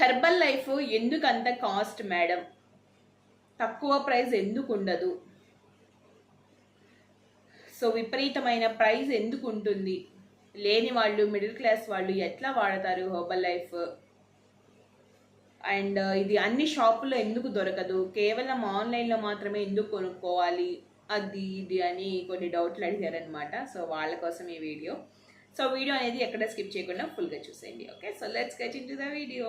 Herbal life ఎందుకు అంత cost madam తక్కువ ప్రైస్ ఎందుకు ఉండదు సో విపరీతమైన ప్రైస్ ఎందుకు ఉంటుంది లేని వాళ్ళు మిడిల్ క్లాస్ వాళ్ళు ఎట్లా వాడతారు హెర్బల్ లైఫ్ అండ్ ఇది అన్ని షాపుల్లో ఎందుకు దొరకదు? కేవలం ఆన్లైన్లో మాత్రమే ఎందుకు కొనుక్కోవాలి? అది ఇది అని కొన్ని డౌట్లు అడిగారనమాట సో వాళ్ళ కోసం ఈ వీడియో సో వీడియో అనేది ఎక్కడ స్కిప్ చేయకుండా ఫుల్గా చూసేయండి. Okay so let's get into the video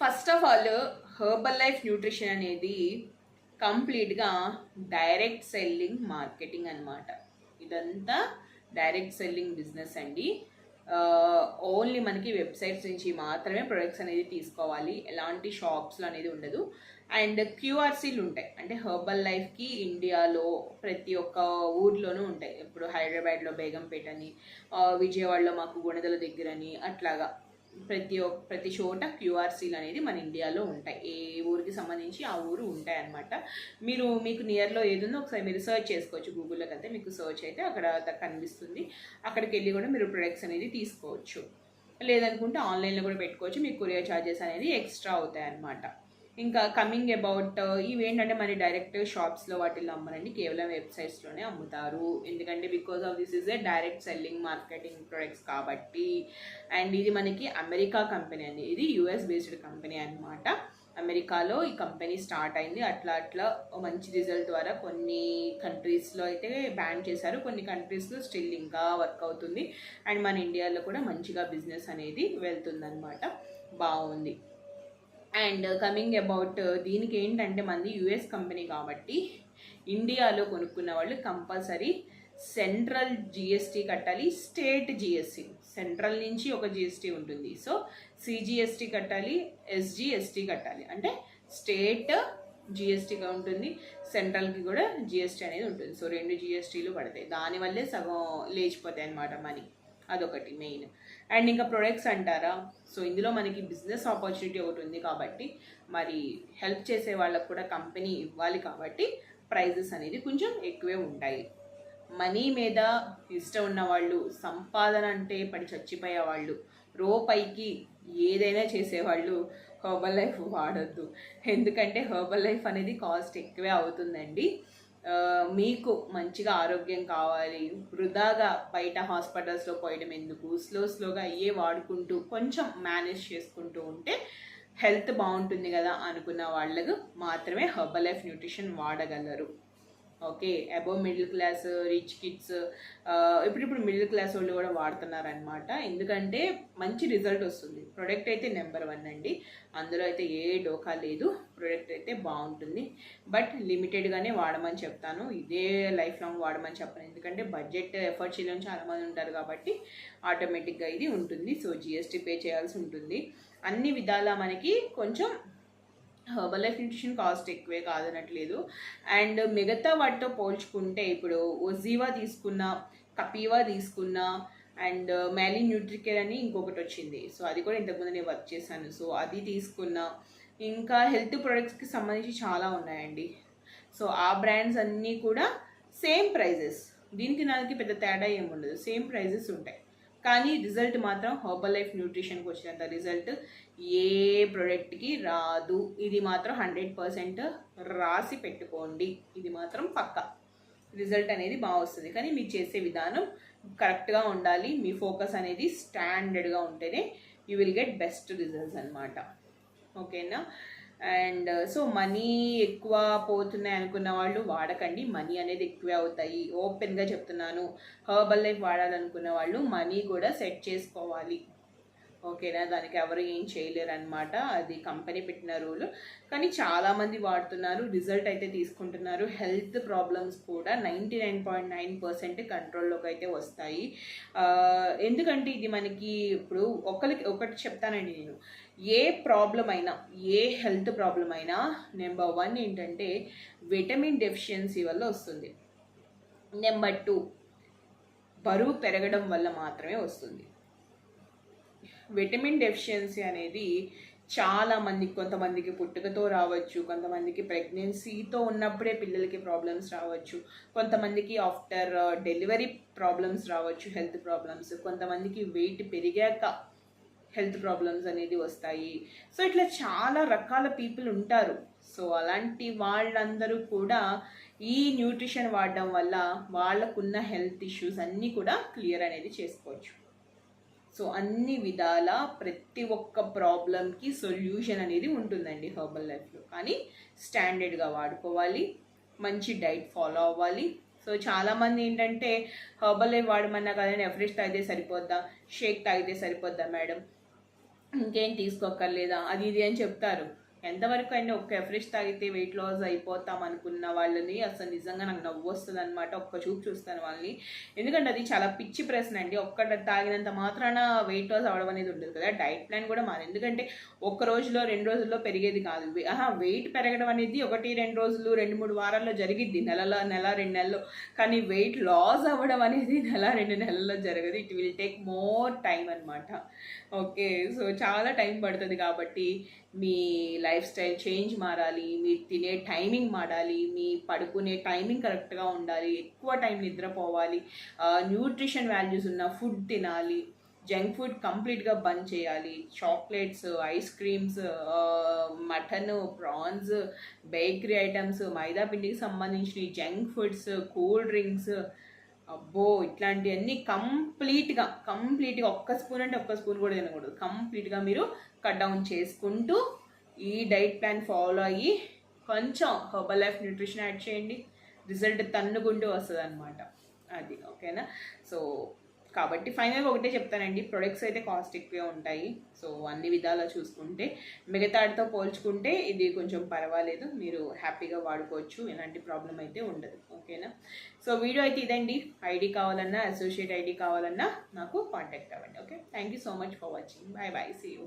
first of all Herbalife nutrition అనేది కంప్లీట్గా డైరెక్ట్ సెల్లింగ్ మార్కెటింగ్ అన్నమాట. ఇదంతా డైరెక్ట్ సెల్లింగ్ బిజినెస్ అండి. ఓన్లీ మనకి వెబ్సైట్స్ నుంచి మాత్రమే ప్రొడక్ట్స్ అనేది తీసుకోవాలి. ఎలాంటి షాప్స్లో అనేది ఉండదు. అండ్ క్యూఆర్సీలు ఉంటాయి. అంటే హర్బల్ లైఫ్కి ఇండియాలో ప్రతి ఒక్క ఊర్లోనూ ఉంటాయి. ఇప్పుడు హైదరాబాద్లో బేగంపేట అని విజయవాడలో మాకు గుణదల దగ్గర అని అట్లాగా. ప్రతి ఒక్క ప్రతి చోట క్యూఆర్సీలు అనేది మన ఇండియాలో ఉంటాయి. ఏ ఊరికి సంబంధించి ఆ ఊరు ఉంటాయి అనమాట మీరు మీకు నియర్లో ఏది ఉందో ఒకసారి మీరు సర్చ్ చేసుకోవచ్చు గూగుల్లోకి అయితే మీకు సర్చ్ అయితే అక్కడ కనిపిస్తుంది. అక్కడికి వెళ్ళి కూడా మీరు ప్రొడక్ట్స్ అనేది తీసుకోవచ్చు. లేదనుకుంటే ఆన్లైన్లో కూడా పెట్టుకోవచ్చు. మీకు కొరియర్ ఛార్జెస్ అనేది ఎక్స్ట్రా అవుతాయి అన్నమాట ఇంకా కమింగ్ అబౌట్ ఇవి ఏంటంటే మరి డైరెక్ట్ షాప్స్లో వాటిల్లో అమ్మరండి కేవలం వెబ్సైట్స్లోనే అమ్ముతారు. ఎందుకంటే because of this is a direct selling marketing products కాబట్టి అండ్ ఇది మనకి అమెరికా కంపెనీ అండి. ఇది యుఎస్ బేస్డ్ కంపెనీ అన్నమాట. అమెరికాలో ఈ కంపెనీ స్టార్ట్ అయింది. అట్లా అట్లా మంచి రిజల్ట్ ద్వారా కొన్ని కంట్రీస్లో అయితే బ్యాన్ చేశారు. కొన్ని కంట్రీస్లో స్టిల్ ఇంకా వర్క్ అవుతుంది. అండ్ మన ఇండియాలో కూడా మంచిగా బిజినెస్ అనేది వెళ్తుందన్నమాట. బాగుంది. అండ్ కమింగ్ అబౌట్ uh, దీనికి ఏంటంటే మంది యుఎస్ కంపెనీ కాబట్టి ఇండియాలో కొనుక్కున్న వాళ్ళు కంపల్సరీ సెంట్రల్ జిఎస్టీ కట్టాలి స్టేట్ జిఎస్టీ సెంట్రల్ నుంచి ఒక జిఎస్టీ ఉంటుంది. సో సిజిఎస్టీ కట్టాలి ఎస్జిఎస్టీ కట్టాలి. అంటే స్టేట్ జిఎస్టీగా ఉంటుంది సెంట్రల్కి కూడా జిఎస్టీ అనేది ఉంటుంది. సో రెండు జిఎస్టీలు పడతాయి. దానివల్లే సగం లేచిపోతాయి అన్నమాట మనీ. అదొకటి మెయిన్ అండ్ ఇంకా ప్రొడక్ట్స్ అంటారా? సో ఇందులో మనకి బిజినెస్ ఆపర్చునిటీ ఒకటి ఉంది కాబట్టి మరి హెల్ప్ చేసే వాళ్ళకు కూడా కంపెనీ ఇవ్వాలి కాబట్టి ప్రైజెస్ అనేది కొంచెం ఎక్కువే ఉంటాయి. మనీ మీద ఇష్టం ఉన్నవాళ్ళు సంపాదన అంటే పడి చచ్చిపోయే వాళ్ళు రూపాయికి ఏదైనా చేసేవాళ్ళు హర్బల్ లైఫ్ వాడొద్దు. ఎందుకంటే హర్బల్ లైఫ్ అనేది కాస్ట్ ఎక్కువే అవుతుందండి. మీకు మంచిగా ఆరోగ్యం కావాలి. వృధాగా బయట హాస్పిటల్స్లో పోయడం ఎందుకు? స్లో స్లోగా అయ్యే వాడుకుంటూ కొంచెం మేనేజ్ చేసుకుంటూ ఉంటే హెల్త్ బాగుంటుంది కదా అనుకున్న వాళ్ళకు మాత్రమే Herbalife nutrition వాడగలరు. Okay above middle class rich kids ఇప్పుడు ఇప్పుడు మిడిల్ క్లాస్ వాళ్ళు కూడా వాడుతున్నారనమాట ఎందుకంటే మంచి రిజల్ట్ వస్తుంది. ప్రొడక్ట్ అయితే నెంబర్ వన్ అండి. అందులో అయితే ఏ డోకా లేదు. ప్రొడక్ట్ అయితే బాగుంటుంది. బట్ లిమిటెడ్గానే వాడమని చెప్తాను. ఇదే లైఫ్ లాంగ్ వాడమని చెప్పను. ఎందుకంటే బడ్జెట్ ఎఫర్ట్ చేయడం చాలామంది ఉంటారు కాబట్టి ఆటోమేటిక్గా ఇది ఉంటుంది. సో జిఎస్టీ పే చేయాల్సి ఉంటుంది. అన్ని విధాలా మనకి కొంచెం హర్బల్ లైఫ్ న్యూట్రిషన్ కాస్ట్ ఎక్కువే కాదనట్లేదు. అండ్ మిగతా వాటితో పోల్చుకుంటే ఇప్పుడు ఒజీవా తీసుకున్న కపీవా తీసుకున్న అండ్ మ్యాలీ న్యూట్రికేర్ అని ఇంకొకటి వచ్చింది. సో అది కూడా ఇంతకుముందు నేను వర్క్ చేశాను. సో అది తీసుకున్న ఇంకా హెల్త్ ప్రొడక్ట్స్కి సంబంధించి చాలా ఉన్నాయండి. సో ఆ బ్రాండ్స్ అన్నీ కూడా సేమ్ ప్రైజెస్ దీనికి దానికి పెద్ద తేడా ఏమి ఉండదు సేమ్ ప్రైజెస్ ఉంటాయి. కానీ రిజల్ట్ మాత్రం హర్బల్ లైఫ్ న్యూట్రిషన్కి వచ్చినంత రిజల్ట్ ఏ ప్రోడక్ట్కి రాదు. ఇది మాత్రం హండ్రెడ్ పర్సెంట్ రాసి పెట్టుకోండి. ఇది మాత్రం పక్కా. రిజల్ట్ అనేది బాగా వస్తుంది. కానీ మీరు చేసే విధానం కరెక్ట్గా ఉండాలి. మీ ఫోకస్ అనేది స్టాండర్డ్గా ఉంటేనే you will get best results అనమాట ఓకేనా? అండ్ సో మనీ ఎక్కువ పోతున్నాయి అనుకున్న వాళ్ళు వాడకండి. మనీ అనేది ఎక్కువే అవుతాయి. ఓపెన్గా చెప్తున్నాను. హర్బల్ లైఫ్ వాడాలనుకున్న వాళ్ళు మనీ కూడా సెట్ చేసుకోవాలి. ఓకేనా? దానికి ఎవరు ఏం చేయలేరు అనమాట అది కంపెనీ పెట్టిన రూల్. కానీ చాలామంది వాడుతున్నారు రిజల్ట్ అయితే తీసుకుంటున్నారు. హెల్త్ ప్రాబ్లమ్స్ కూడా ninety nine point nine percent కంట్రోల్లోకి అయితే వస్తాయి. ఎందుకంటే ఇది మనకి ఇప్పుడు ఒకరికి ఒకటి చెప్తానండి నేను. ఏ ప్రాబ్లం అయినా ఏ హెల్త్ ప్రాబ్లం అయినా నెంబర్ వన్ ఏంటంటే విటమిన్ డెఫిషియన్సీ వల్ల వస్తుంది. నెంబర్ టూ బరువు పెరగడం వల్ల మాత్రమే వస్తుంది. విటమిన్ డెఫిషియన్సీ అనేది చాలా మందికి కొంతమందికి పుట్టుకతో రావచ్చు కొంతమందికి ప్రెగ్నెన్సీతో ఉన్నప్పుడే పిల్లలకి ప్రాబ్లమ్స్ రావచ్చు కొంతమందికి ఆఫ్టర్ డెలివరీ ప్రాబ్లమ్స్ రావచ్చు హెల్త్ ప్రాబ్లమ్స్ కొంతమందికి వెయిట్ పెరిగాక హెల్త్ ప్రాబ్లమ్స్ అనేది వస్తాయి. సో ఇట్లా చాలా రకాల పీపుల్ ఉంటారు. సో అలాంటి వాళ్ళందరూ కూడా ఈ న్యూట్రిషన్ వాడడం వల్ల వాళ్ళకున్న హెల్త్ ఇష్యూస్ అన్నీ కూడా క్లియర్ అనేది చేసుకోవచ్చు. సో అన్ని విధాల ప్రతి ఒక్క ప్రాబ్లంకి సొల్యూషన్ అనేది ఉంటుందండి హర్బల్ లైఫ్లో. కానీ స్టాండర్డ్గా వాడుకోవాలి మంచి డైట్ ఫాలో అవ్వాలి. సో చాలామంది ఏంటంటే హర్బల్ లైఫ్ వాడమన్నా కదా ఎఫ్రెష్ తాగితే సరిపోద్దా షేక్ తాగితే సరిపోద్దా మేడం? ఇంకేం తీసుకోక్కర్లేదా? అది ఇది అని చెప్తారు. ఎంతవరకు అయినా ఒక్క ఎఫ్రెష్ తాగితే వెయిట్ లాస్ అయిపోతాం అనుకున్న వాళ్ళని అసలు నిజంగా నాకు నవ్వు వస్తుంది అనమాట ఒక్క చూపు చూస్తాను వాళ్ళని. ఎందుకంటే అది చాలా పిచ్చి ప్రశ్న అండి. ఒక్కట తాగినంత మాత్రాన వెయిట్ లాస్ అవ్వడం అనేది ఉండదు కదా. డైట్ ప్లాన్ కూడా మాది ఎందుకంటే ఒక్క రోజులో రెండు రోజుల్లో పెరిగేది కాదు. ఆహా వెయిట్ పెరగడం అనేది ఒకటి రెండు రోజులు రెండు మూడు వారాల్లో జరిగిద్ది. నెలలో నెల రెండు నెలల్లో కానీ వెయిట్ లాస్ అవ్వడం అనేది నెల రెండు నెలల్లో జరగదు. It will take more time అనమాట ఓకే. సో చాలా టైం పడుతుంది కాబట్టి మీ లైఫ్ స్టైల్ చేంజ్ మారాలి మీరు తినే టైమింగ్ మారాలి మీ పడుకునే టైమింగ్ కరెక్ట్గా ఉండాలి ఎక్కువ టైం నిద్రపోవాలి న్యూట్రిషన్ వాల్యూస్ ఉన్న ఫుడ్ తినాలి జంక్ ఫుడ్ కంప్లీట్గా బంద్ చేయాలి chocolates ice creams mutton prawns bakery items మైదా పిండికి సంబంధించిన జంక్ ఫుడ్స్ కూల్ డ్రింక్స్ అబ్బో ఇట్లాంటివన్నీ కంప్లీట్గా కంప్లీట్గా ఒక్క స్పూన్ అంటే ఒక్క స్పూన్ కూడా తినకూడదు. కంప్లీట్గా మీరు కట్ డౌన్ చేసుకుంటూ ఈ డైట్ ప్లాన్ ఫాలో అయ్యి కొంచెం హర్బల్ లైఫ్ న్యూట్రిషన్ యాడ్ చేయండి. రిజల్ట్ తన్నుకుంటూ వస్తుంది అనమాట అది ఓకేనా? సో కాబట్టి ఫైనల్గా ఒకటే చెప్తానండి. ప్రొడక్ట్స్ అయితే కాస్ట్ ఎక్కువే ఉంటాయి. సో అన్ని విధాలా చూసుకుంటే మిగతాడితో పోల్చుకుంటే ఇది కొంచెం పర్వాలేదు. మీరు హ్యాపీగా వాడుకోవచ్చు. ఎలాంటి ప్రాబ్లం అయితే ఉండదు. ఓకేనా? సో వీడియో అయితే ఇదండి. ఐడి కావాలన్నా అసోసియేట్ ఐడి కావాలన్నా నాకు కాంటాక్ట్ అవ్వండి. Okay? Thank you so much for watching. Bye bye see you.